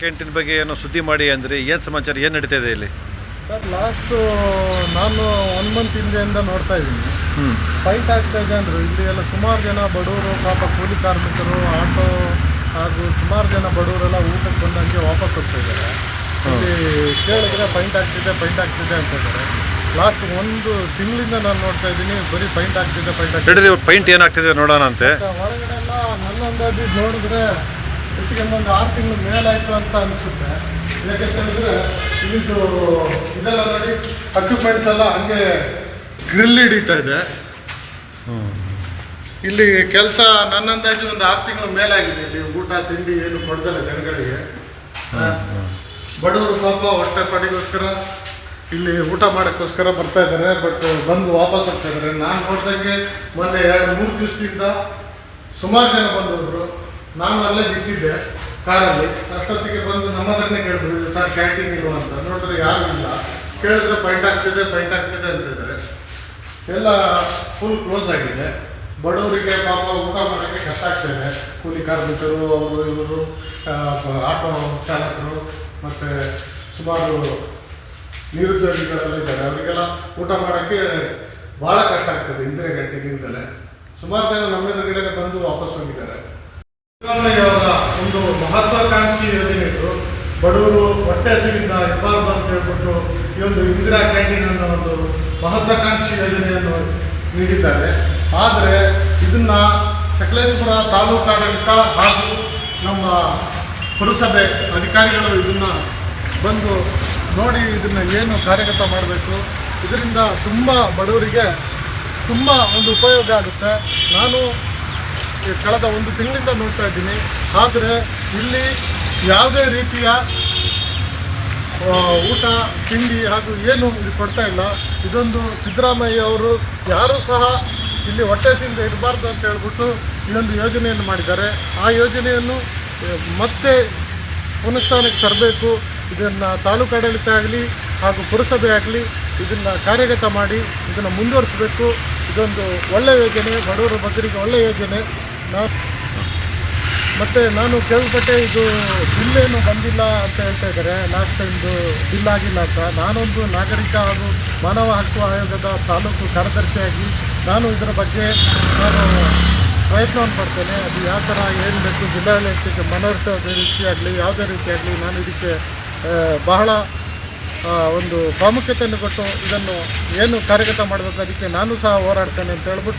Canteen ಬಗ್ಗೆ ಏನೋ ಸುದ್ದಿ ಮಾಡಿ ಅಂದರೆ ಏನು ಸಮಾಚಾರ ಏನು ನಡೀತಾ ಇದೆ ಇಲ್ಲಿ? ಸರ್ ಲಾಸ್ಟು ನಾನು ಒನ್ ಮಂತ್ ಹಿಂದೆಯಿಂದ ನೋಡ್ತಾ ಇದ್ದೀನಿ. ಹ್ಞೂ ಫೈಟ್ ಆಗ್ತಾ ಇದೆ ಅಂದರು. ಇಲ್ಲಿ ಎಲ್ಲ ಸುಮಾರು ಜನ ಬಡವರು ಪಾಪ ಕೂಲಿ ಕಾರ್ಮಿಕರು ಆಟೋ ಹಾಗೂ ಸುಮಾರು ಜನ ಬಡವರೆಲ್ಲ ಊಟಕ್ಕೆ ಬಂದಂಗೆ ವಾಪಸ್ ಹೋಗ್ತಾ ಇದ್ದಾರೆ. ಇಲ್ಲಿ ಕೇಳಿದ್ರೆ ಪೈಂಟ್ ಆಗ್ತಿದೆ ಪೈಂಟ್ ಆಗ್ತಿದೆ ಅಂತ ಇದ್ದಾರೆ. ಲಾಸ್ಟ್ ಒಂದು ತಿಂಗಳಿಂದ ನಾನು ನೋಡ್ತಾ ಇದ್ದೀನಿ ಬರೀ ಪೈಂಟ್ ಆಗ್ತಿದೆ ಫೈಟ್ ಆಗ್ತಿದೆ. ನಡೀರಿ ಪೈಂಟ್ ಏನಾಗ್ತಿದೆ ನೋಡೋಣ ಅಂತೆ. ಹೊರಗಡೆ ಎಲ್ಲ ನನ್ನ ಅಂದಾಜು ನೋಡಿದ್ರೆ ಹೆಚ್ಚಿಗೆ ಒಂದು ಆರು ತಿಂಗಳು ಮೇಲಾಯಿತು ಅಂತ ಅನಿಸುತ್ತೆ. ಯಾಕೆ ಹೇಳಿದ್ರೆ ಇದು ಇದೆಲ್ಲ ನೋಡಿ ಅಕ್ಯುಪ್ಮೆಂಟ್ಸ್ ಎಲ್ಲ ಹಂಗೆ ಗ್ರಿಲ್ ಹಿಡಿತಾ ಇದೆ. ಇಲ್ಲಿ ಕೆಲಸ ನನ್ನ ಅಂದಾಜು ಒಂದು ಆರು ತಿಂಗಳು ಮೇಲಾಗಿದೆ. ಇಲ್ಲಿ ಊಟ ತಿಂಡಿ ಏನು ಕೊಡ್ದಲ್ಲ ಜನಗಳಿಗೆ. ಬಡವರು ಪಾಪ ಹೊಟ್ಟೆ ಪಾಡಿಗೋಸ್ಕರ ಇಲ್ಲಿ ಊಟ ಮಾಡೋಕ್ಕೋಸ್ಕರ ಬರ್ತಾ ಇದ್ದಾರೆ ಬಟ್ ಬಂದು ವಾಪಸ್ ಹೋಗ್ತಾ ಇದ್ದಾರೆ. ನಾನು ನೋಡ್ದಂಗೆ ಮೊನ್ನೆ ಎರಡು ಮೂರು ದಿವಸದಿಂದ ಸುಮಾರು ಜನ ಬಂದವರು ನಾನು ಅಲ್ಲೇ ಬಿದ್ದಿದ್ದೆ ಕಾರಲ್ಲಿ. ಅಷ್ಟೊತ್ತಿಗೆ ಬಂದು ನಮ್ಮ ಹತ್ರನೇ ಕೇಳಿದ್ರು ಸರ್ ಕ್ಯಾಂಟೀನ್ ಇಲ್ವಾ ಅಂತ. ನೋಡಿದ್ರೆ ಯಾರು ಇಲ್ಲ. ಕೇಳಿದ್ರೆ ಪೈಂಟ್ ಆಗ್ತಿದೆ ಪೈಂಟ್ ಆಗ್ತಿದೆ ಅಂತಿದ್ದಾರೆ. ಎಲ್ಲ ಫುಲ್ ಕ್ಲೋಸ್ ಆಗಿದೆ. ಬಡವರಿಗೆ ಪಾಪ ಊಟ ಮಾಡೋಕ್ಕೆ ಕಷ್ಟ ಆಗ್ತಿದೆ. ಕೂಲಿ ಕಾರ್ಮಿಕರು, ಅವರು, ಇವರು ಆಟೋ ಚಾಲಕರು, ಮತ್ತು ಸುಮಾರು ನಿರುದ್ಯೋಗಿಗಳೆಲ್ಲ ಇದ್ದಾರೆ. ಅವರಿಗೆಲ್ಲ ಊಟ ಮಾಡೋಕ್ಕೆ ಭಾಳ ಕಷ್ಟ ಆಗ್ತದೆ, ಇಂದಿರಾ ಗಂಟೆಗಿಂದಲೇ ಸುಮಾರು ಜನ ನಮ್ಮ ಎದುರುಗಡೆ ಬಂದು ವಾಪಸ್ ಹೋಗಿದ್ದಾರೆ. ಸಿದ್ದರಾಮಯ್ಯ ಒಂದು ಮಹತ್ವಾಕಾಂಕ್ಷಿ ಯೋಜನೆ ಇದು. ಬಡವರು ಹೊಟ್ಟೆ ಹಸಿವಿಂದ ಇರಬಾರ್ದು ಅಂತ ಹೇಳ್ಬಿಟ್ಟು ಈ ಒಂದು ಇಂದಿರಾ ಕ್ಯಾಂಟೀನ್ ಅನ್ನೋ ಒಂದು ಮಹತ್ವಾಕಾಂಕ್ಷಿ ಯೋಜನೆಯನ್ನು ನೀಡಿದ್ದಾರೆ. ಆದರೆ ಇದನ್ನು ಸಕಲೇಶ್ವರ ತಾಲೂಕಾಡಳಿತ ಹಾಗೂ ನಮ್ಮ ಪುರಸಭೆ ಅಧಿಕಾರಿಗಳು ಇದನ್ನು ಬಂದು ನೋಡಿ ಇದನ್ನ ಏನು ಕಾರ್ಯಗತ ಮಾಡಬೇಕು. ಇದರಿಂದ ತುಂಬ ಬಡವರಿಗೆ ತುಂಬ ಒಂದು ಉಪಯೋಗ ಆಗುತ್ತೆ. ನಾನು ಕಳೆದ ಒಂದು ತಿಂಗಳಿಂದ ನೋಡ್ತಾ ಇದ್ದೀನಿ. ಆದರೆ ಇಲ್ಲಿ ಯಾವುದೇ ರೀತಿಯ ಊಟ, ತಿಂಡಿ ಹಾಗೂ ಏನು ಕೊಡ್ತಾ ಇಲ್ಲ. ಇದೊಂದು ಸಿದ್ದರಾಮಯ್ಯ ಅವರು ಯಾರೂ ಸಹ ಇಲ್ಲಿ ಹೊಟ್ಟೆಸಿಂದ ಇರಬಾರ್ದು ಅಂತ ಹೇಳ್ಬಿಟ್ಟು ಇದೊಂದು ಯೋಜನೆಯನ್ನು ಮಾಡಿದ್ದಾರೆ. ಆ ಯೋಜನೆಯನ್ನು ಮತ್ತೆ ಪುನಃಸ್ಥಾನಕ್ಕೆ ತರಬೇಕು. ಇದನ್ನು ತಾಲೂಕು ಆಡಳಿತ ಆಗಲಿ ಹಾಗೂ ಪುರಸಭೆ ಆಗಲಿ ಇದನ್ನು ಕಾರ್ಯಗತ ಮಾಡಿ ಇದನ್ನು ಮುಂದುವರಿಸಬೇಕು. ಇದೊಂದು ಒಳ್ಳೆಯ ಯೋಜನೆ, ಬಡವರ ಬಗ್ಗರಿಗೆ ಒಳ್ಳೆಯ ಯೋಜನೆ. ನಾನು ಮತ್ತು ನಾನು ಕೇಳ್ಪಟ್ಟೆ ಇದು ಬಿಲ್ ಏನು ಬಂದಿಲ್ಲ ಅಂತ ಹೇಳ್ತಾ ಇದ್ದಾರೆ. ಲಾಸ್ಟ್ ಟೈಮ್ದು ಬಿಲ್ ಆಗಿಲ್ಲ ಅಂತ. ನಾನೊಂದು ನಾಗರಿಕ ಹಾಗೂ ಮಾನವ ಹಕ್ಕು ಆಯೋಗದ ತಾಲೂಕು ಕಾರ್ಯದರ್ಶಿಯಾಗಿ ನಾನು ಇದರ ಬಗ್ಗೆ ನಾನು ಪ್ರಯತ್ನವನ್ನು ಪಡ್ತೇನೆ. ಅದು ಯಾವ ಥರ ಏನು ಬೇಕು ಜಿಲ್ಲಾಡಳಿತಕ್ಕೆ ಮನವರಿಸೋದೇ ರೀತಿಯಾಗಲಿ, ಯಾವುದೇ ರೀತಿಯಾಗಲಿ ನಾನು ಇದಕ್ಕೆ ಬಹಳ ಒಂದು ಪ್ರಾಮುಖ್ಯತೆಯನ್ನು ಕೊಟ್ಟು ಇದನ್ನು ಏನು ಕಾರ್ಯಗತ ಮಾಡಬೇಕು ಅದಕ್ಕೆ ನಾನು ಸಹ ಹೋರಾಡ್ತೇನೆ ಅಂತ ಹೇಳ್ಬಿಟ್ಟು